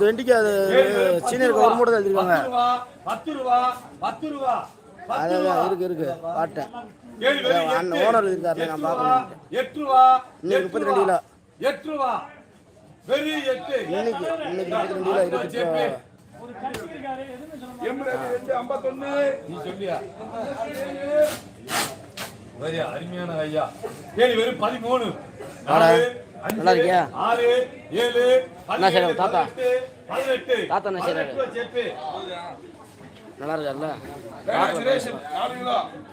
வெண்டிக்கு அது சீனியருக்கு ஒரு மூட்டை எழுதிருக்காங்க பத்து ரூபா பத்து ரூபா அதான் இருக்கு இருக்கு அண்ணன் எட்டு. ஓனர் இருக்காரு, நான் பார்க்கணும். எட்டு ரூபா இன்னைக்கு எட்டு 32 கிலோ. எட்டு ரூபா. வெறி எட்டு. இன்னைக்கு இன்னைக்கு முப்பத்தி ரெண்டு கிலோ இருக்கு. ரெண்டு அருமையான ஐயா. வெறும் பதிமூணு. நல்லா இருக்கியா? ஆறு ஏழு என்ன பதினேழு, தாத்தா? தாத்தா என்ன ஜெபி. நல்லா இருக்காருல்ல?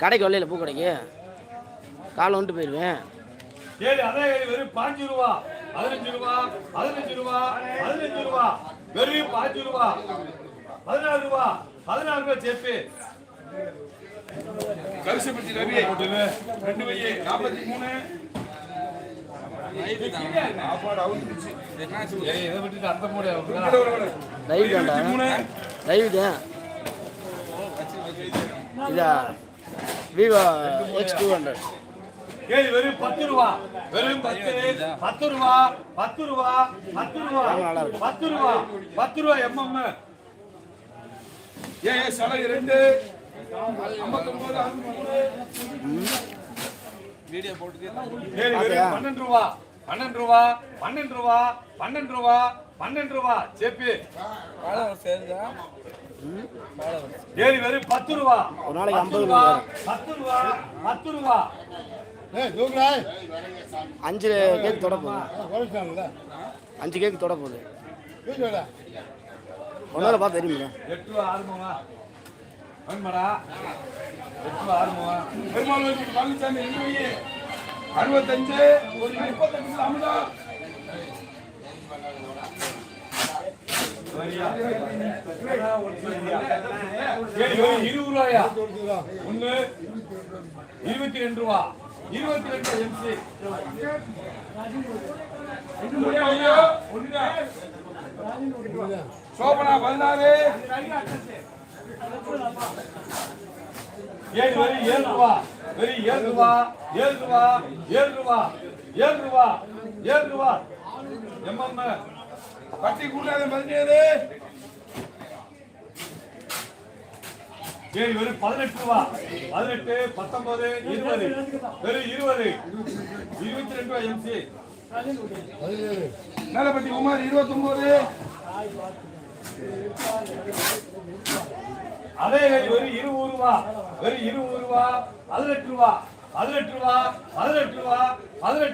கடைக்கு வரலையில பூ கடைக்கு. காலை வந்துட்டு போயிடுவேன் ஏழு அதே வெறும் பாஞ்சு ரூபா. பதினஞ்சு ரூபா பதினஞ்சு ரூபா பதினஞ்சு ரூபா. வெறும் பாஞ்சு ரூபா. பதினாறு ரூபா பதினாறு ரூபா ஜெபி. கரிசப்பட்டி ரவி ரெண்டு வையே நாற்பத்தி மூணு லைவ் மூணு லைவ் தான். இதா விவோ எக்ஸ் டூ ஹண்ட்ரட் ஏய் வெறும் பத்து ரூபா வெறும் பத்து பத்து ரூபா பத்து ரூபா பத்து ரூபா. பத்து ரூபா பத்து ரூபா எம்எம் ஏ ஏ சலை ரெண்டு ஐம்பத்தொன்பது ஏய் வெறும் பன்னெண்டு ரூபா பன்னெண்டு ரூபா பன்னெண்டு ரூபா பன்னெண்டு ரூபா பன்னெண்டு ரூபா. ஜேபி. ஏழு வெறும் பத்து ரூபா. ஒரு நாளைக்கு 50 ரூபா. பத்து ரூபா பத்து ரூபா. அஞ்சு கேக் தொட போகுது. அஞ்சு கேக் தொட போகுது. ஒன்னால பார்த்து தெரியுமில்ல. எட்டு ரூபா ஆறுமாவா வேணுமாடா எட்டு ரூபா ஆறுமாவா பெருமாள் பழனிசாமி அறுபத்தஞ்சு ஒரு முப்பத்தஞ்சு அமுதா. இருபது ரூபாயா? ஒண்ணு இருபத்தி ரெண்டு ரூபா. இருபத்தி ரெண்டு எம்சி சோபனா பதினாறு. ஏழு வெறும் ஏழு ரூபா. வெறும் ஏழு ரூபா. ஏழு ரூபா ஏழு ரூபா. ஏழு ரூபா ஏழு ரூபா. எம்எம் பட்டி கூட்டாத பதினேழு. ஏழு வெறும் பதினெட்டு ரூபா. பதினெட்டு பத்தொன்பது இருபது. வெறும் இருபது. இருபத்தி ரெண்டு ரூபா எம்சி. மேலப்பட்டி குமார் இருபத்தொன்பது அதே ஒரு இரு ரூபா ஒரு இரு ரூபா பதினெட்டு ரூபா பதினெட்டு ரூபா பதினெட்டு ரூபா பதினெட்டு